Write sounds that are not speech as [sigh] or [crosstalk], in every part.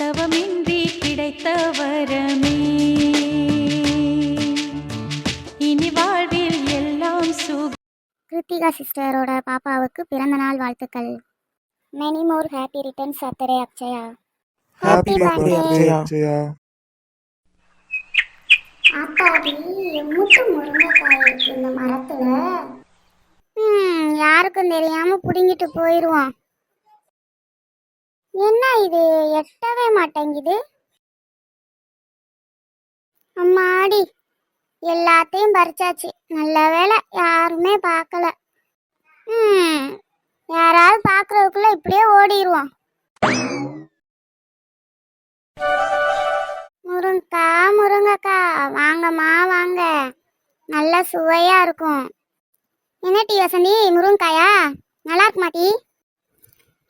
தவமின்றி கிடைத்த வரமே இனி வாழ்வில் எல்லாம் சுக கிருத்திகா சிஸ்டரோட பாப்பாவுக்கு பிறந்த நாள் வாழ்த்துக்கள். Many more happy returns birthday Akshaya happy birthday birthday, Akshaya ஆத்தாடி எம்முட்டு முருங்கைக்காய் இருக்கு இந்த மரத்துல. ம் யாருக்கும் தெரியாம புடுங்கிட்டு போயிடுவோம் என்ன இது? எட்டவே மாட்டேங்குது. அம்மாடி எல்லாத்தையும் பறிச்சாச்சு. நல்ல வேளை யாருமே பார்க்கல. ம். யாராவது பார்க்கறதுக்குள்ள இப்படியே ஓடிடுவோம் முருங்கக்கா முருங்கக்கா. வாங்கம்மா வாங்க. நல்ல சுவையா இருக்கும். என்ன டீ வசந்தி? முருங்காயா நல்லா இருக்குமா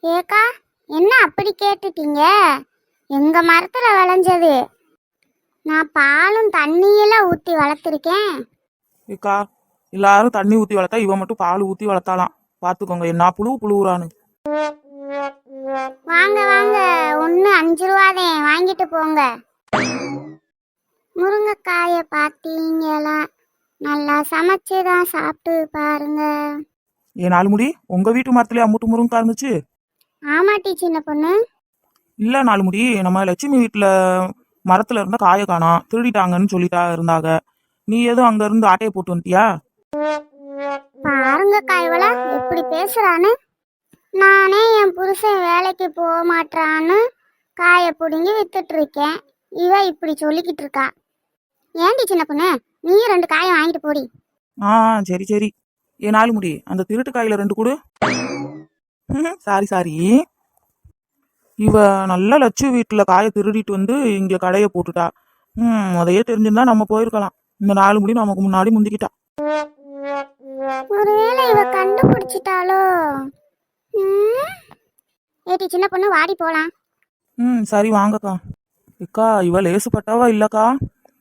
ஏக்கா என்ன அப்படி கேட்டுட்டீங்க? எங்க மரத்துல விளைஞ்சது. நான் பாலும் தண்ணியெல்லாம் ஊத்தி வளர்த்துருக்கேன். ஏக்கா எல்லாரும் தண்ணி ஊத்தி வளர்த்தா இவன் மட்டும் பால் ஊத்தி வளர்த்தாலாம். பாத்துக்கோங்க என்ன புழு புழுவுறான்னு. வாங்க வாங்க. ஒன்று அஞ்சு ரூபாதே வாங்கிட்டு போங்க. முருங்கைக்காயை பார்த்தீங்களா? நல்லா சமைச்சு தான் சாப்பிட்டு பாருங்க. ஏன் நாலு முடி உங்க வீட்டு மரத்துல அம்முட்டு முருங்கா இருந்துச்சு? ஆமாட்டி சின்ன பொண்ணு? இல்ல நாலு முடி நம்ம லட்சுமி வீட்டுல மரத்துல இருந்த காய காணோம் திருடிட்டாங்கன்னு சொல்லிட்டா இருந்தாங்க. நீ எதுவும் அங்க இருந்து ஆட்டையை போட்டு வந்துட்டியா? பாருங்க காய்வல எப்படி பேசுறான்னு. நானே என் புருஷன் வேலைக்கு போக மாட்டான்னு காயை பிடுங்கி வித்துட்டு இருக்கேன் இவ இப்படி சொல்லிக்கிட்டு இருக்கா. ஏண்டி சின்ன பொண்ணு? நீயும் ரெண்டு காயை வாங்கிட்டு போடி. ஆ சரி சரி. ஏன் நாலு முடி அந்த திருட்டு காயில ரெண்டு கொடு. Sorry sorry. இவ நல்ல லட்சு வீட்டுல காயை திருடிட்டு வந்து இங்க கடையை போட்டுட்டா. ம் அதையே தெரிஞ்சிருந்தா நம்ம போயிருக்கலாம். இந்த நாலு முடி நமக்கு முன்னாடி முந்திக்கிட்டா. ஒருவேளை இவ கண்டுபிடிச்சிட்டாலோ சின்ன பொண்ணு வாடி போலாம். ம் சரி வாங்கக்கா. அக்கா இவ லேசுப்பட்டவா இல்லக்கா?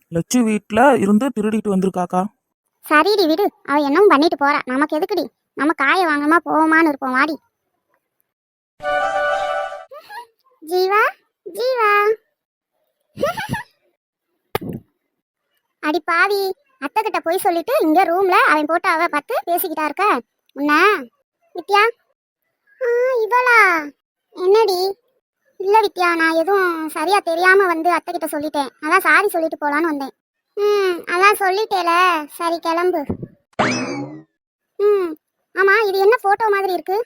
லட்சு வீட்ல இருந்து திருடிட்டு வந்திருக்காக்கா. சரிடி விடு. அவ என்னவும் பண்ணிட்டு போறா. நமக்கு எதுக்குடி? நம்ம காயை வாங்கமா போவோமான்னு இருப்போம். வாடி. ஜீவா ஜீவா. அடி பாவி அத்தை கிட்ட போய் சொல்லிட்டு இங்க ரூம்ல அவன் போட்டு அவ பார்த்து பேசிக்கிட்டா இருக்க. உன்ன வித்யா? ஆ இவளா? என்னடி? இல்ல வித்யா நான் எதுவும் சரியா தெரியாம வந்து அத்தை கிட்ட சொல்லிட்டேன். அதான் சாரி சொல்லிட்டு போலான்னு வந்தேன். ம் அதான் சொல்லிட்டேல. சரி கிளம்பு. ம் ஆமா இது என்ன போட்டோ மாதிரி இருக்கு?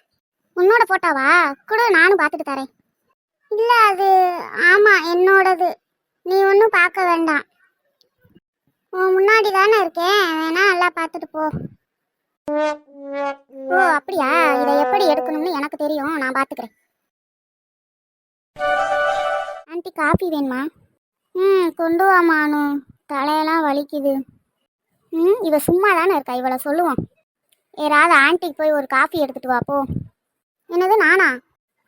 உன்னோட போட்டோவா? கூட நானும் பார்த்துட்டு தரேன். இல்ல அது ஆமா என்னோடது. நீ ஒன்றும் பார்க்க வேண்டாம். உன் முன்னாடி தானே இருக்கேன். வேணா நல்லா பார்த்துட்டு போ. ஓ அப்படியா? இதை எப்படி எடுக்கணும்னு எனக்கு தெரியும். நான் பார்த்துக்கிறேன். ஆண்டி காஃபி வேணுமா? ம் கொண்டு வாமானு தலையெல்லாம் வலிக்குது. ம் இவ சும்மா தானே இருக்கா? இவளை சொல்லுவோம் ஏதாவது ஆண்டிக்கு போய் ஒரு காஃபி எடுத்துட்டு வா போ. என்னது நானா?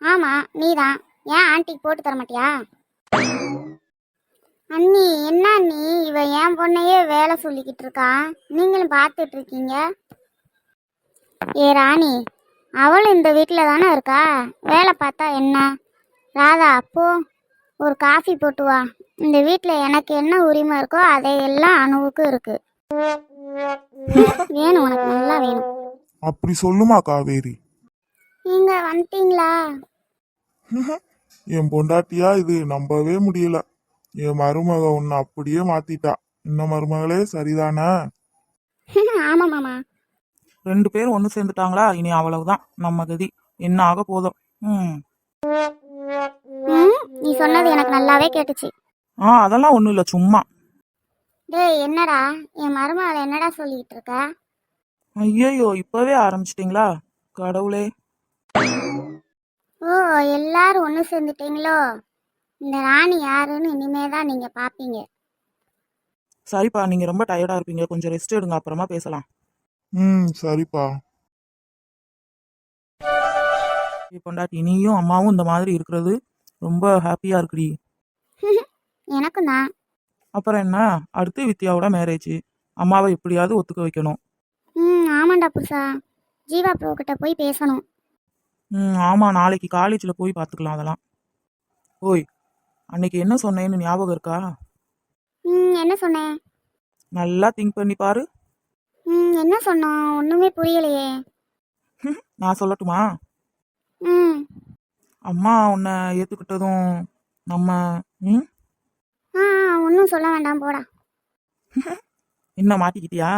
ஆமாம் நீ தான் ஏன் ஆன்ட்டிக்கு போட்டு தர மாட்டியா? அண்ணி என்ன அண்ணி? இவ என் பொண்ணையே வேலை சொல்லிக்கிட்டு இருக்கா. நீங்களும் பார்த்துட்டு இருக்கீங்க ஏ ராணி அவளும் இந்த வீட்டில் தானே இருக்கா? வேலை பார்த்தா என்ன? ராதா அப்போ ஒரு காஃபி போட்டு வா. இந்த வீட்டில் எனக்கு என்ன உரிமை இருக்கோ அதையெல்லாம் அணுவுக்கு இருக்கு. வேணும் உனக்கு நல்லா வேணும். அப்படி சொல்லுமா காவேரி? நீங்க வந்துட்டீங்களா? [laughs] என் பொண்டாட்டியா இது? நம்பவே முடியல. என் மருமக உன்னை அப்படியே மாத்திட்டா. இந்த மருமகளே சரிதானே? [laughs] ஆமா மாமா. ரெண்டு பேரும் ஒன்று சேர்ந்துட்டாங்களா? இனி அவ்வளவுதான். நம்ம கதி. என்ன ஆக போதும் ம். நீ சொன்னது எனக்கு நல்லாவே கேட்டுச்சு. ஆ அதெல்லாம் ஒன்றும் இல்லை சும்மா. டேய் என்னடா? என் மருமகளை என்னடா சொல்லிக்கிட்டு இருக்க? ஐயையோ இப்பவே ஆரம்பிச்சிட்டிங்களா? கடவுளே. ஓ எல்லாரும் ஒன்று சேர்ந்துட்டீங்களோ? இந்த ராணி யாருன்னு இனிமே தான் நீங்க பாப்பீங்க. சரிப்பா நீங்க ரொம்ப டயர்டா இருப்பீங்க. கொஞ்சம் ரெஸ்ட் எடுங்க அப்புறமா பேசலாம். ம் சரிப்பா. பொண்டாட்டி நீயும் அம்மாவும் இந்த மாதிரி இருக்கிறது ரொம்ப ஹாப்பியா இருக்குடி. [laughs] எனக்கும் தான். அப்புறம் என்ன? அடுத்து வித்யாவோட மேரேஜ் அம்மாவை எப்படியாவது ஒத்துக்க வைக்கணும். ம் ஆமாண்டா புருஷா ஜீவா ப்ரோ கிட்ட போய் பேசணும். ம் ஆமாம் நாளைக்கு காலேஜில் போய் பார்த்துக்கலாம் அதெல்லாம். ஓய் அன்னைக்கு என்ன சொன்னேன்னு ஞாபகம் இருக்கா? ம் என்ன சொன்னேன்? நல்லா திங்க் பண்ணி பாரு. ம் என்ன சொன்னோம் ஒன்றுமே புரியலையே. நான் சொல்லட்டுமா? ம். அம்மா உன்னை ஏற்றுக்கிட்டதும் நம்ம ம்? ஆ ஒன்றும் சொல்ல வேண்டாம் போடா. என்ன மாட்டிக்கிட்டியா?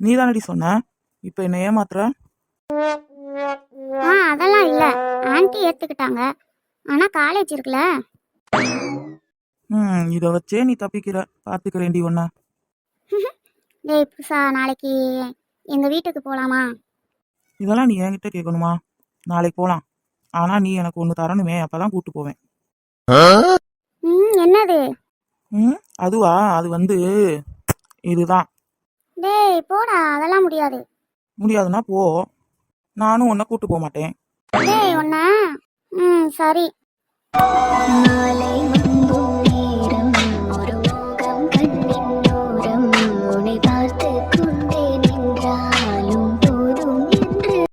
நீ தானடி சொன்ன? இப்போ என்ன ஏமாத்துற? ஆ அதெல்லாம் இல்லை. ஆன்ட்டி ஏற்றுக்கிட்டாங்க ஆனால் காலேஜ் இருக்குல்ல? ம் இதை வச்சே நீ தப்பிக்கிற. பார்த்துக்கிறேன்டி உன்னை. [laughs] டேய் புதுசா நாளைக்கு எங்கள் வீட்டுக்கு போகலாமா இதெல்லாம் நீ என்கிட்ட கேட்கணுமா நாளைக்கு போகலாம் ஆனால் நீ எனக்கு ஒன்று தரணுமே அப்போ தான் கூப்பிட்டு போவேன். ம் என்னது? ம் அதுவா? அது வந்து இதுதான். டேய் போடா. அதெல்லாம் முடியாது. முடியாதுன்னா போ. நானும் உன்னை கூப்பிட்டு போக மாட்டேன். டேய் ஒண்ணா? ம் சரி. மாலை